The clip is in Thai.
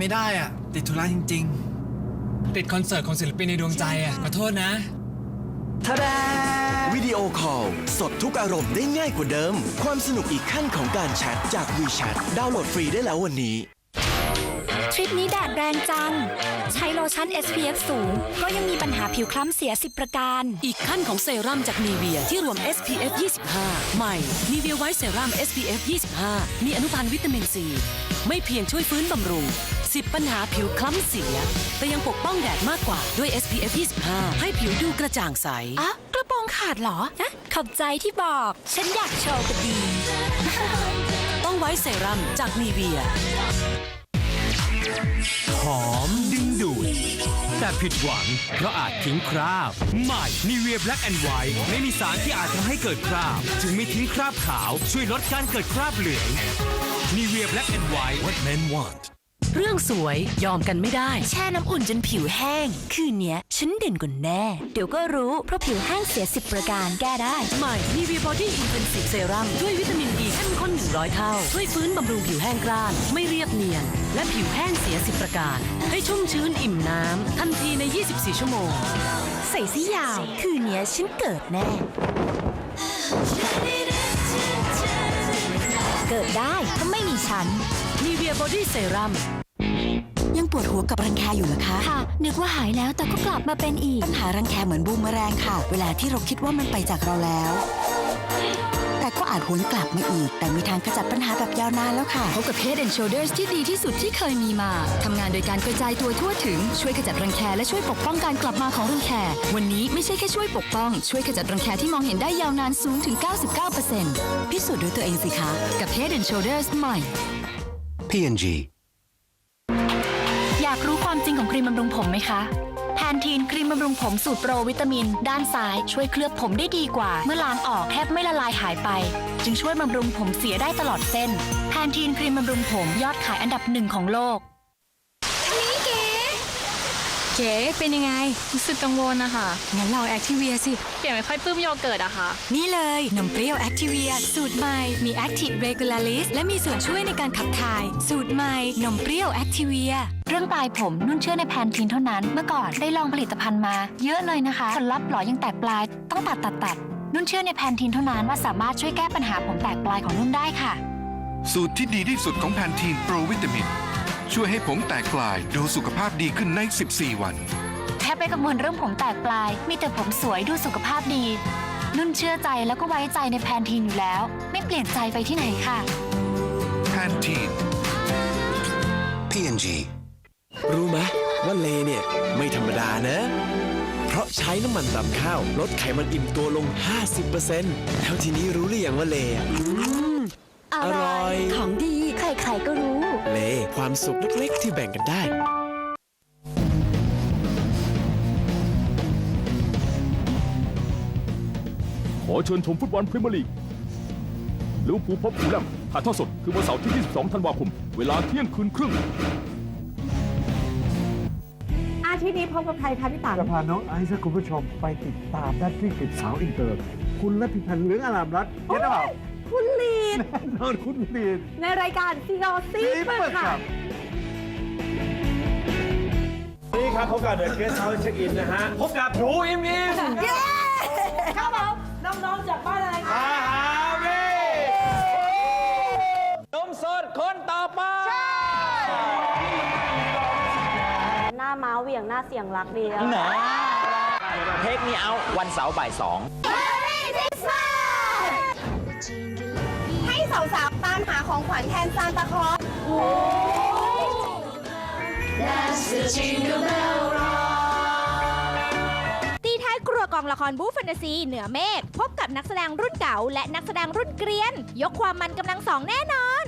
ไม่ได้อะ ติดธุระจริงติดคอนเสิร์ตของศิลปินในดวงใจอะขอโทษนะวิดีโอคอล สดทุกอารมณ์ได้ง่ายกว่าเดิม ความสนุกอีกขั้นของการแชทจาก WeChat ดาวน์โหลดฟรีได้แล้ววันนี้ ทริปนี้แดดแรงจัง ใช้โลชั่น SPF สูง ก็ยังมีปัญหาผิวคล้ำเสีย 10 ประการ อีกขั้นของเซรั่มจากนีเวียที่รวม SPF 25 ใหม่นีเวียไวท์เซรั่ม SPF 25 มีอนุพันธ์วิตามินซี ไม่เพียงช่วยฟื้นบำรุง 10 ปัญหาผิวคล้ำเสีย แต่ยังปกป้องแดดมากกว่าด้วย SPF 25 ให้ผิวดูกระจ่างใส อะกระโปรงขาดเหรอฮะขอบใจที่บอก ฉันอยากโชว์ก็ดี ต้องไวท์เซรั่มจากนีเวีย หอมดึงดูด แต่ผิดหวัง เพราะอาจทิ้งคราบ ใหม่ Nivea Black and White ไม่มีสารที่อาจทำให้เกิดคราบ จึงไม่ทิ้งคราบขาว ช่วยลดการเกิดคราบเหลือง Nivea Black and White what men want เรื่องสวยยอมกันไม่ได้ แช่น้ำอุ่นจนผิวแห้ง คืนเนี้ยฉันเด่นกว่าแน่ เดี๋ยวก็รู้เพราะผิวแห้งเสีย10ประการแก้ได้ ใหม่ Nivea Body Intensive Serum ด้วยวิตามินดีเข้มข้น100 เท่า ช่วยฟื้นบำรุงผิวแห้งกร้าน ไม่เรียบเนียน และผิวแห้งเสีย10ประการ ให้ชุ่มชื้นอิ่มน้ำทันทีใน 24 ชั่วโมง ใส่สียาว คืนเนี้ยฉันเกิดแน่ เกิดได้ถ้าไม่มีฉัน Nivea Body Serum ยังปวดหัวกับรังแคอยู่เหรอคะค่ะ นึกว่าหายแล้วแต่ก็กลับมาเป็นอีก ปัญหารังแคเหมือนบูมเมอแรงค่ะ เวลาที่เราคิดว่ามันไปจากเราแล้ว แต่ก็อาจหวนกลับมาอีก แต่มีทางขจัดปัญหาแบบยาวนานแล้วค่ะ พบกับ Head and Shoulders ที่ดีที่สุดที่เคยมีมา ทำงานโดยการกระจายตัวทั่วถึง ช่วยขจัดรังแคและช่วยปกป้องการกลับมาของรังแค วันนี้ไม่ใช่แค่ช่วยปกป้อง ช่วยขจัดรังแคที่มองเห็นได้ยาวนานสูงถึง 99%พิสูจน์ด้วยตัวเองสิคะ กับ Head and Shoulders ใหม่ P&G อยากรู้ความจริงของครีมบำรุงผมไหมคะ แพนทีนครีมบำรุงผมสูตรโปรวิตามิน ด้านซ้ายช่วยเคลือบผมได้ดีกว่า เมื่อล้างออกแทบไม่ละลายหายไป จึงช่วยบำรุงผมเสียได้ตลอดเส้น แพนทีนครีมบำรุงผมยอดขายอันดับหนึ่งของโลก เก๋เป็นยังไง รู้สึกกังวลนะคะ งั้นเราแอคทีเวียสิเปลี่ยนไม่ค่อยปลื้มโยเกิร์ตอะค่ะ นี่เลยนมเปรี้ยวแอคทีเวียสูตรใหม่ มี Active Regularis และมีส่วนช่วยในการขับถ่าย สูตรใหม่นมเปรี้ยวแอคทีเวียเรื่องปลายผมนุ่นเชื่อในแพนทีนเท่านั้น เมื่อก่อนได้ลองผลิตภัณฑ์มา เยอะเลยนะคะผลลัพธ์หล่อยังแตกปลาย ต้องตัดตัดตัดนุ่นเชื่อในแพนทีนเท่านั้นว่าสามารถช่วยแก้ปัญหาผมแตกปลายของนุ่นได้ค่ะ สูตรที่ดีที่สุดของแพนทีนโปรวิตามิน ช่วยให้ผมแตกปลายดูสุขภาพดีขึ้นใน 14 วัน แทบไม่กังวลเรื่องผมแตกปลาย มีแต่ผมสวยดูสุขภาพดี นุ่นเชื่อใจแล้วก็ไว้ใจในแพนทีนอยู่แล้ว ไม่เปลี่ยนใจไปที่ไหนค่ะ แพนทีน P&G รู้ไหมว่าเลเนี่ยไม่ธรรมดานะ เพราะใช้น้ำมันรำข้าว ลดไขมันอิ่มตัวลง 50%แล้วทีนี้รู้หรือยังว่าเลอะอร่อย ของดี ใครๆก็รู้ เล ความสุขเล็กๆ ที่แบ่งกันได้ ขอเชิญชมฟุตบอลพรีเมียร์ลีกลิเวอร์พูลพบฟูลแลมถ่ายทอดสดคือวันเสาร์ที่ 22 ธันวาคม เวลาเที่ยงคืนครึ่ง อาทิตย์นี้พบกับใครคะพี่ต๋าจะพาน้องไอซ์และคุณผู้ชมไปติดตามด้านที่ติดสาวอินเตอร์ คุณและพิพันธ์เหลืองอารามรัฐเห็นหรือเปล่า คุณลีด แน่นอนคุณลีด ในรายการซีโอซีเปิดค่ะ นี่ครับพบกับเดอะเกสเฮาส์เช็คอินนะฮะ พบกับหนูอิมอิมเย้ครับผมน้องๆจากบ้านอะไรคะมหาเมนมสดคนต่อไป หน้าม้าเหวี่ยงหน้าเสียงรักดีแล้วๆเทคมีเอาวันเสาร์บ่ายสอง ให้สาวๆตามหาของขวัญแทนซานตาคลอสตีท้ายครัวกองละครบู๊แฟนตาซีเหนือเมฆพบกับนักแสดงรุ่นเก่า และนักแสดงรุ่นเกรียน ยกความมันกำลังสองแน่นอน